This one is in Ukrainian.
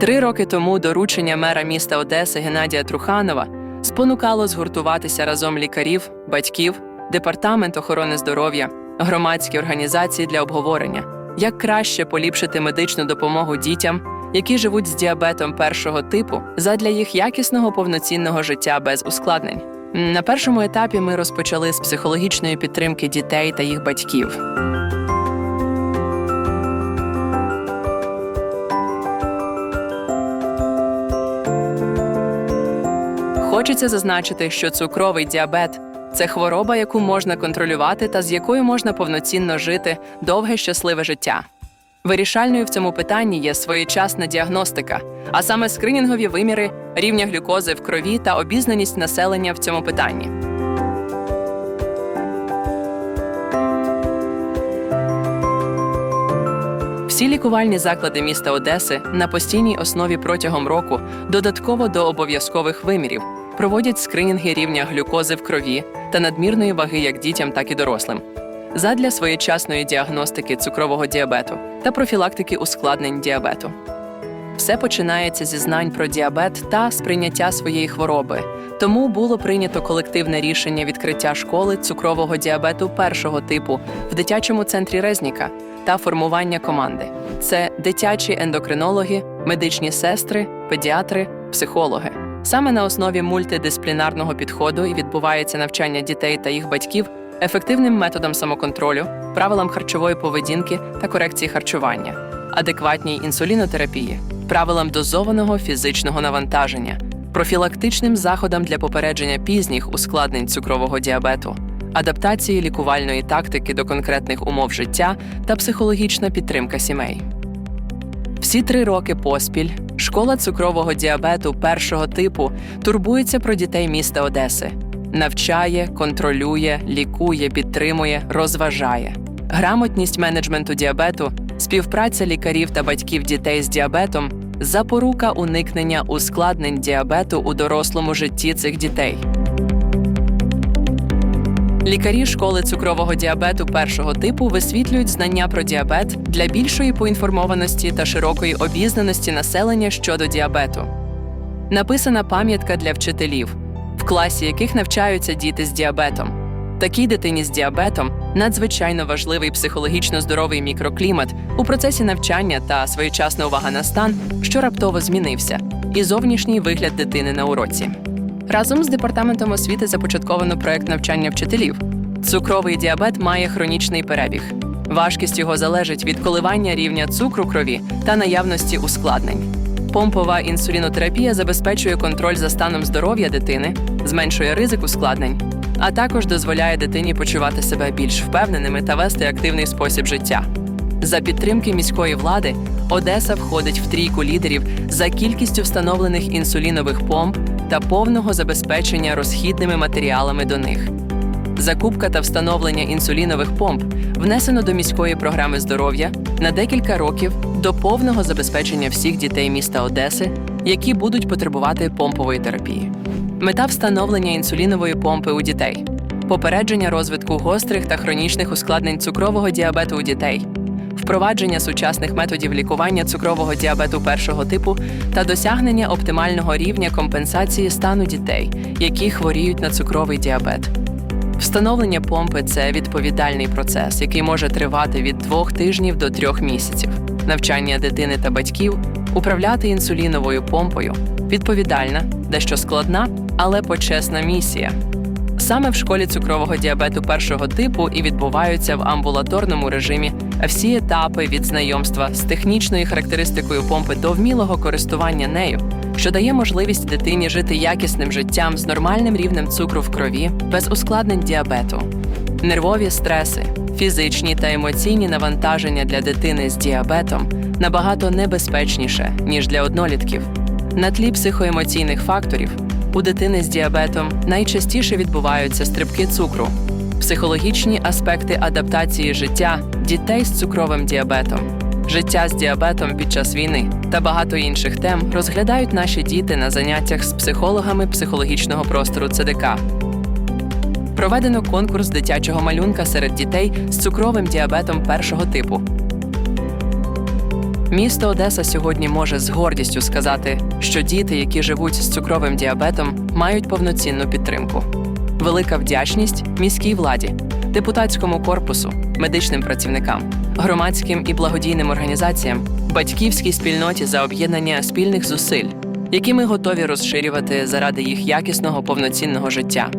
Три роки тому доручення мера міста Одеси Геннадія Труханова спонукало згуртуватися разом лікарів, батьків, департамент охорони здоров'я, громадські організації для обговорення, як краще поліпшити медичну допомогу дітям, які живуть з діабетом першого типу, задля їх якісного повноцінного життя без ускладнень. На першому етапі ми розпочали з психологічної підтримки дітей та їх батьків. Хочеться зазначити, що цукровий діабет це хвороба, яку можна контролювати та з якою можна повноцінно жити довге щасливе життя. Вирішальною в цьому питанні є своєчасна діагностика, а саме скринінгові виміри рівня глюкози в крові та обізнаність населення в цьому питанні. Всі лікувальні заклади міста Одеси на постійній основі протягом року додатково до обов'язкових вимірів проводять скринінги рівня глюкози в крові та надмірної ваги як дітям, так і дорослим. Задля своєчасної діагностики цукрового діабету та профілактики ускладнень діабету. Все починається зі знань про діабет та сприйняття своєї хвороби. Тому було прийнято колективне рішення відкриття школи цукрового діабету першого типу в дитячому центрі Резніка та формування команди. Це дитячі ендокринологи, медичні сестри, педіатри, психологи. Саме на основі мультидисциплінарного підходу і відбувається навчання дітей та їх батьків ефективним методом самоконтролю, правилам харчової поведінки та корекції харчування, адекватній інсулінотерапії, правилам дозованого фізичного навантаження, профілактичним заходам для попередження пізніх ускладнень цукрового діабету, адаптації лікувальної тактики до конкретних умов життя та психологічна підтримка сімей. Всі три роки поспіль школа цукрового діабету першого типу турбується про дітей міста Одеси, навчає, контролює, лікує, підтримує, розважає. Грамотність менеджменту діабету, співпраця лікарів та батьків дітей з діабетом запорука уникнення ускладнень діабету у дорослому житті цих дітей. Лікарі школи цукрового діабету першого типу висвітлюють знання про діабет для більшої поінформованості та широкої обізнаності населення щодо діабету. Написана пам'ятка для вчителів, в класі яких навчаються діти з діабетом. Такій дитині з діабетом надзвичайно важливий психологічно здоровий мікроклімат у процесі навчання та своєчасна увага на стан, що раптово змінився, і зовнішній вигляд дитини на уроці. Разом з департаментом освіти започатковано проект навчання вчителів. Цукровий діабет має хронічний перебіг. Важкість його залежить від коливання рівня цукру крові та наявності ускладнень. Помпова інсулінотерапія забезпечує контроль за станом здоров'я дитини, зменшує ризик ускладнень, а також дозволяє дитині почувати себе більш впевненими та вести активний спосіб життя. За підтримки міської влади Одеса входить в трійку лідерів за кількістю встановлених інсулінових помп та повного забезпечення розхідними матеріалами до них. Закупка та встановлення інсулінових помп внесено до міської програми здоров'я на декілька років до повного забезпечення всіх дітей міста Одеси, які будуть потребувати помпової терапії. Мета встановлення інсулінової помпи у дітей, попередження розвитку гострих та хронічних ускладнень цукрового діабету у дітей, впровадження сучасних методів лікування цукрового діабету першого типу та досягнення оптимального рівня компенсації стану дітей, які хворіють на цукровий діабет. Встановлення помпи це відповідальний процес, який може тривати від двох тижнів до трьох місяців. Навчання дитини та батьків управляти інсуліновою помпою відповідальна, дещо складна, але почесна місія. Саме в школі цукрового діабету першого типу і відбуваються в амбулаторному режимі всі етапи від знайомства з технічною характеристикою помпи до вмілого користування нею, що дає можливість дитині жити якісним життям з нормальним рівнем цукру в крові без ускладнень діабету. Нервові стреси, фізичні та емоційні навантаження для дитини з діабетом набагато небезпечніше, ніж для однолітків. На тлі психоемоційних факторів у дитини з діабетом найчастіше відбуваються стрибки цукру, психологічні аспекти адаптації життя дітей з цукровим діабетом, життя з діабетом під час війни та багато інших тем розглядають наші діти на заняттях з психологами психологічного простору ЦДК. Проведено конкурс дитячого малюнка серед дітей з цукровим діабетом першого типу. Місто Одеса сьогодні може з гордістю сказати, що діти, які живуть з цукровим діабетом, мають повноцінну підтримку. Велика вдячність міській владі, депутатському корпусу, медичним працівникам, громадським і благодійним організаціям, батьківській спільноті за об'єднання спільних зусиль, які ми готові розширювати заради їх якісного повноцінного життя.